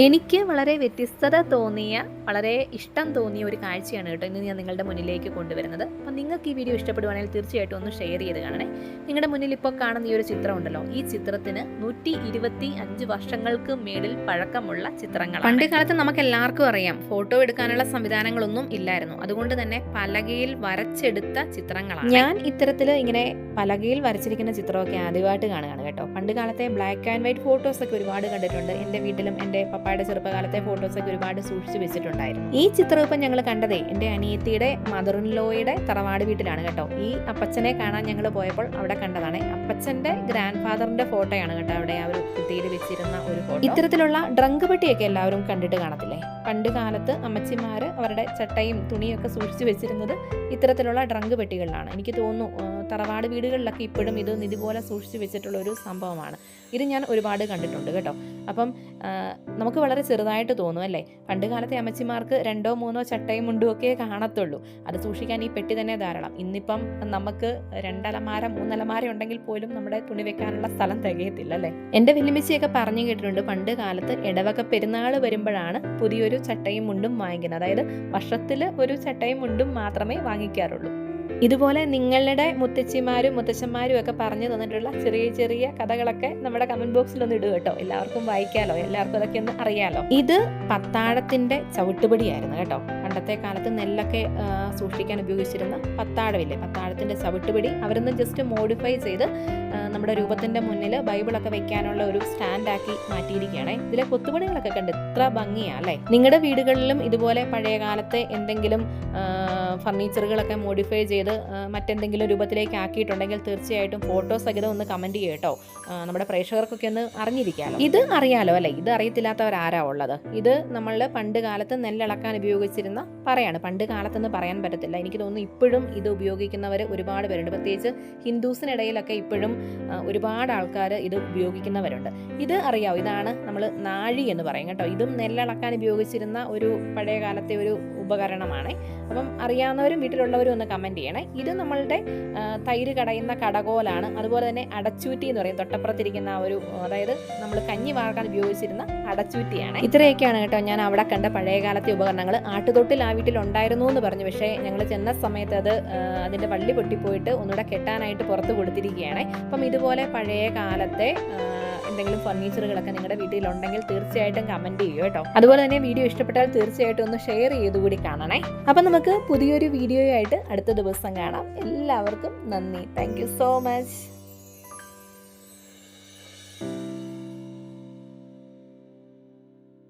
എനിക്ക് വളരെ വ്യത്യസ്തത തോന്നിയ വളരെ ഇഷ്ടം തോന്നിയ ഒരു കാഴ്ചയാണ് കേട്ടോ ഇന്ന് ഞാൻ നിങ്ങളുടെ മുന്നിലേക്ക് കൊണ്ടുവരുന്നത്. അപ്പം നിങ്ങൾക്ക് ഈ വീഡിയോ ഇഷ്ടപ്പെടുവാണെങ്കിൽ തീർച്ചയായിട്ടും ഒന്ന് ഷെയർ ചെയ്ത് കാണണേ. നിങ്ങളുടെ മുന്നിൽ ഇപ്പോൾ കാണുന്ന ഈ ഒരു ചിത്രം ഉണ്ടല്ലോ ഈ ചിത്രത്തിന് നൂറ്റി ഇരുപത്തി അഞ്ച് വർഷങ്ങൾക്ക് മേളിൽ പഴക്കമുള്ള ചിത്രങ്ങൾ പണ്ട് കാലത്ത് നമുക്ക് എല്ലാവർക്കും അറിയാം ഫോട്ടോ എടുക്കാനുള്ള സംവിധാനങ്ങളൊന്നും ഇല്ലായിരുന്നു. അതുകൊണ്ട് തന്നെ പലകയിൽ വരച്ചെടുത്ത ചിത്രങ്ങളാണ്. ഞാൻ ഇത്തരത്തിൽ ഇങ്ങനെ പലകയിൽ വരച്ചിരിക്കുന്ന ചിത്രമൊക്കെ ആദ്യമായിട്ട് കാണുകയാണ് കേട്ടോ. പണ്ട് കാലത്തെ ബ്ലാക്ക് ആൻഡ് വൈറ്റ് ഫോട്ടോസ് ഒക്കെ ഒരുപാട് കണ്ടിട്ടുണ്ട്. എന്റെ വീട്ടിലും എന്റെ പപ്പായുടെ ചെറുപ്പകാലത്തെ ഫോട്ടോസൊക്കെ ഒരുപാട് സൂക്ഷിച്ചു വെച്ചിട്ടുണ്ടായിരുന്നു. ഈ ചിത്രം ഇപ്പം ഞങ്ങൾ കണ്ടതേ എന്റെ അനിയത്തിയുടെ മദർ ഇൻ ലോയുടെ തറവാട് വീട്ടിലാണ് കേട്ടോ. ഈ അപ്പച്ചനെ കാണാൻ ഞങ്ങൾ പോയപ്പോൾ അവിടെ കണ്ടതാണ്. അപ്പച്ചന്റെ ഗ്രാൻഡ് ഫാദറിന്റെ ഫോട്ടോയാണ് കേട്ടോ അവിടെ ആ ഒരു കുത്തിയിൽ വെച്ചിരുന്ന ഒരു ഫോട്ടോ ഇത്തരത്തിലുള്ള ഡ്രങ്ക് പെട്ടിയൊക്കെ എല്ലാവരും കണ്ടിട്ട് കാണത്തില്ലേ? പണ്ട് കാലത്ത് അമ്മച്ചിമാര് അവരുടെ ചട്ടയും തുണിയൊക്കെ സൂക്ഷിച്ചു വെച്ചിരുന്നത് ഇത്തരത്തിലുള്ള ഡ്രങ്ക് പെട്ടികളിലാണ്. എനിക്ക് തോന്നുന്നു തറവാട് വീടുകളിലൊക്കെ ഇപ്പോഴും ഇത് ഇതുപോലെ സൂക്ഷിച്ചു വെച്ചിട്ടുള്ള ഒരു സംഭവമാണ്. ഇത് ഞാൻ ഒരുപാട് കണ്ടിട്ടുണ്ട് കേട്ടോ. അപ്പം നമുക്ക് വളരെ ചെറുതായിട്ട് തോന്നും അല്ലേ? പണ്ട് കാലത്തെ അമ്മച്ചിമാർക്ക് രണ്ടോ മൂന്നോ ചട്ടയും മുണ്ടും ഒക്കെ കാണത്തുള്ളൂ. അത് സൂക്ഷിക്കാൻ ഈ പെട്ടി തന്നെ ധാരാളം. ഇന്നിപ്പം നമുക്ക് രണ്ടലമാര മൂന്നലമാര ഉണ്ടെങ്കിൽ പോലും നമ്മുടെ തുണി വെക്കാനുള്ള സ്ഥലം തികയത്തില്ല അല്ലേ? എന്റെ വെല്ലുമിച്ചിയൊക്കെ പറഞ്ഞു കേട്ടിട്ടുണ്ട് പണ്ട് കാലത്ത് ഇടവക പെരുന്നാൾ വരുമ്പോഴാണ് പുതിയൊരു ചട്ടയും മുണ്ടും വാങ്ങിക്കുന്നത്. അതായത് വർഷത്തിൽ ഒരു ചട്ടയും മുണ്ടും മാത്രമേ വാങ്ങിക്കാറുള്ളൂ. ഇതുപോലെ നിങ്ങളുടെ മുത്തച്ഛിമാരും മുത്തച്ഛന്മാരും ഒക്കെ പറഞ്ഞു തന്നിട്ടുള്ള ചെറിയ ചെറിയ കഥകളൊക്കെ നമ്മുടെ കമന്റ് ബോക്സിൽ ഒന്ന് ഇടുക കേട്ടോ. എല്ലാവർക്കും വായിക്കാലോ എല്ലാവർക്കും അതൊക്കെ ഒന്ന് അറിയാലോ. ഇത് പത്താഴത്തിന്റെ ചവിട്ടുപടിയായിരുന്നു കേട്ടോ. പണ്ടത്തെ കാലത്ത് നെല്ലൊക്കെ സൂക്ഷിക്കാൻ ഉപയോഗിച്ചിരുന്ന പത്താഴമില്ലേ പത്താഴത്തിന്റെ ചവിട്ടുപിടി അവരൊന്ന് ജസ്റ്റ് മോഡിഫൈ ചെയ്ത് നമ്മുടെ രൂപത്തിന്റെ മുന്നിൽ ബൈബിളൊക്കെ വെക്കാനുള്ള ഒരു സ്റ്റാൻഡാക്കി മാറ്റിയിരിക്കുകയാണ്. ഇതിലെ കൊത്തുപണികളൊക്കെ കണ്ട് ഇത്ര ഭംഗിയാ അല്ലേ? നിങ്ങളുടെ വീടുകളിലും ഇതുപോലെ പഴയ കാലത്തെ എന്തെങ്കിലും ഫർണിച്ചറുകളൊക്കെ മോഡിഫൈ ചെയ്ത് മറ്റെന്തെങ്കിലും രൂപത്തിലേക്ക് ആക്കിയിട്ടുണ്ടെങ്കിൽ തീർച്ചയായിട്ടും ഫോട്ടോ സഹിതം ഒന്ന് കമന്റ് ചെയ്യട്ടോ നമ്മുടെ പ്രേക്ഷകർക്കൊക്കെ ഒന്ന് അറിഞ്ഞിരിക്കാമല്ലോ ഇത് അറിയാലോ അല്ലേ? ഇത് അറിയത്തില്ലാത്തവരാരാ ഉള്ളത്? ഇത് നമ്മൾ പണ്ട് കാലത്ത് നെല്ലിളക്കാൻ ഉപയോഗിച്ചിരുന്ന പറയാണ്. പണ്ട് കാലത്തെന്ന് പറയാൻ പറ്റത്തില്ല. എനിക്ക് തോന്നുന്നു ഇപ്പോഴും ഇത് ഉപയോഗിക്കുന്നവർ ഒരുപാട് പേരുണ്ട്. പ്രത്യേകിച്ച് ഹിന്ദുസിനിടയിലൊക്കെ ഇപ്പോഴും ഒരുപാട് ആൾക്കാർ ഇത് ഉപയോഗിക്കുന്നവരുണ്ട്. ഇത് അറിയാവോ? ഇതാണ് നമ്മൾ നാഴി എന്ന് പറയും കേട്ടോ. ഇതും നെല്ലിളക്കാൻ ഉപയോഗിച്ചിരുന്ന ഒരു പഴയ കാലത്തെ ഒരു ഉപകരണമാണ്. അപ്പം അറിയാവുന്നവരും വീട്ടിലുള്ളവരും ഒന്ന് കമന്റ് ചെയ്യണേ. ഇത് നമ്മളുടെ തൈര് കടയുന്ന കടകോലാണ്. അതുപോലെ തന്നെ അടച്ചൂറ്റി എന്ന് പറയും. തൊട്ടപ്പുറത്തിരിക്കുന്ന ഒരു അതായത് നമ്മൾ കഞ്ഞി വാർക്കാൻ ഉപയോഗിച്ചിരുന്ന അടച്ചൂറ്റിയാണ്. ഇത്രയൊക്കെയാണ് കേട്ടോ ഞാൻ അവിടെ കണ്ട പഴയകാലത്തെ ഉപകരണങ്ങൾ. ആട്ടുതൊട്ടിൽ ആ വീട്ടിൽ ഉണ്ടായിരുന്നു എന്ന് പറഞ്ഞു. പക്ഷേ ഞങ്ങൾ ചെന്ന സമയത്ത് അത് അതിന്റെ വള്ളി പൊട്ടിപ്പോയിട്ട് ഒന്നുകൂടെ കെട്ടാനായിട്ട് പുറത്ത് കൊടുത്തിരിക്കുകയാണ്. അപ്പം ഇതുപോലെ പഴയ കാലത്തെ എന്തെങ്കിലും ഫർണിച്ചറുകളൊക്കെ നിങ്ങളുടെ വീട്ടിലുണ്ടെങ്കിൽ തീർച്ചയായിട്ടും കമന്റ് ചെയ്യൂ കേട്ടോ. അതുപോലെ തന്നെ വീഡിയോ ഇഷ്ടപ്പെട്ടാൽ തീർച്ചയായിട്ടും ഒന്ന് ഷെയർ ചെയ്തു കൂടി കാണണേ. അപ്പം നമുക്ക് പുതിയൊരു വീഡിയോയായിട്ട് അടുത്ത ദിവസം കാണാം. എല്ലാവർക്കും നന്ദി. Thank so much